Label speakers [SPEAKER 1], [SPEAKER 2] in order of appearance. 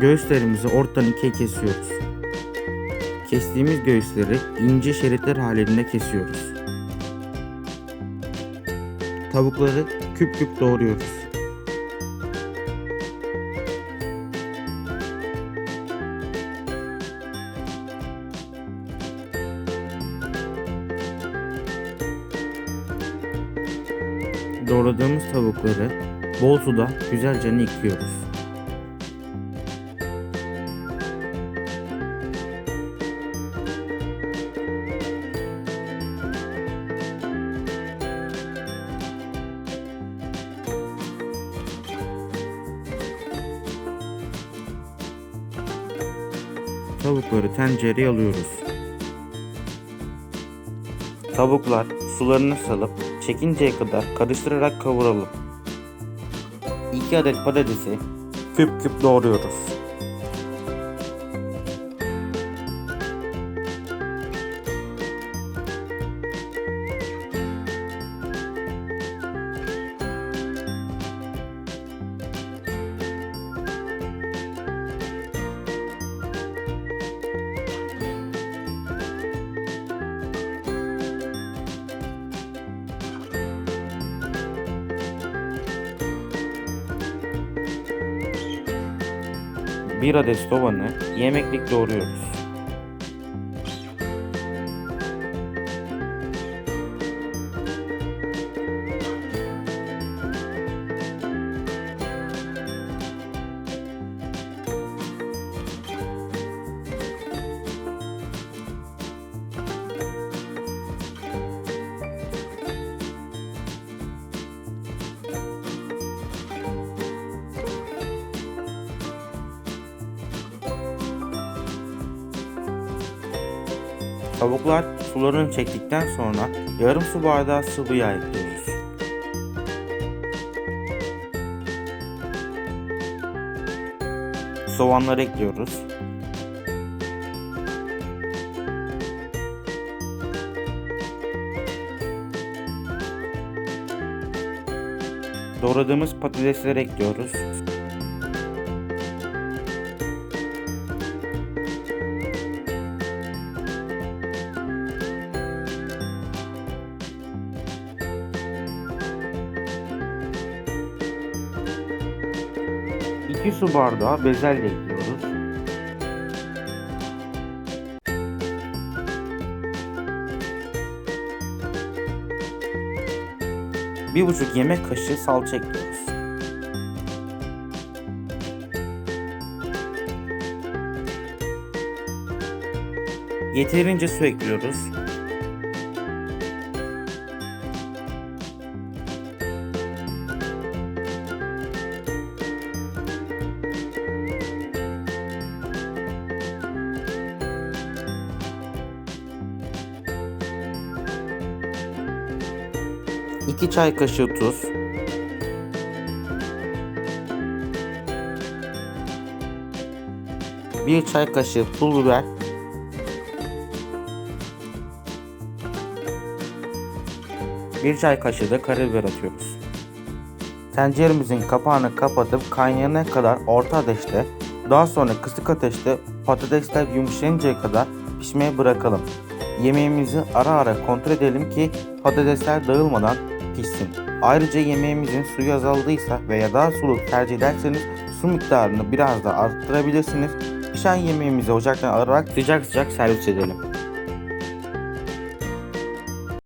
[SPEAKER 1] Göğüslerimizi ortadan ikiye kesiyoruz. Kestiğimiz göğüsleri ince şeritler halinde kesiyoruz. Tavukları küp küp doğruyoruz. Doğradığımız tavukları bol suda güzelce yıkıyoruz. Tavukları tencereye alıyoruz. Tavuklar sularını salıp çekinceye kadar karıştırarak kavuralım. 2 adet patatesi küp küp doğruyoruz. Bir adet soğanı yemeklik doğruyoruz. Tavuklar sularını çektikten sonra yarım su bardağı sıvı yağ ekliyoruz. Soğanları ekliyoruz. Doğradığımız patatesleri ekliyoruz. İki su bardağı bezelye ekliyoruz. Bir buçuk yemek kaşığı salça ekliyoruz. Yeterince su ekliyoruz. İki çay kaşığı tuz. Bir çay kaşığı pul biber. Bir çay kaşığı da karabiber atıyoruz. Tenceremizin kapağını kapatıp kaynayana kadar orta ateşte, daha sonra kısık ateşte patatesler yumuşayıncaya kadar pişmeye bırakalım. Yemeğimizi ara ara kontrol edelim ki patatesler dağılmadan pişsin. Ayrıca yemeğimizin suyu azaldıysa veya daha sulu tercih ederseniz su miktarını biraz da arttırabilirsiniz. Pişen yemeğimizi ocaktan alarak sıcak sıcak servis edelim.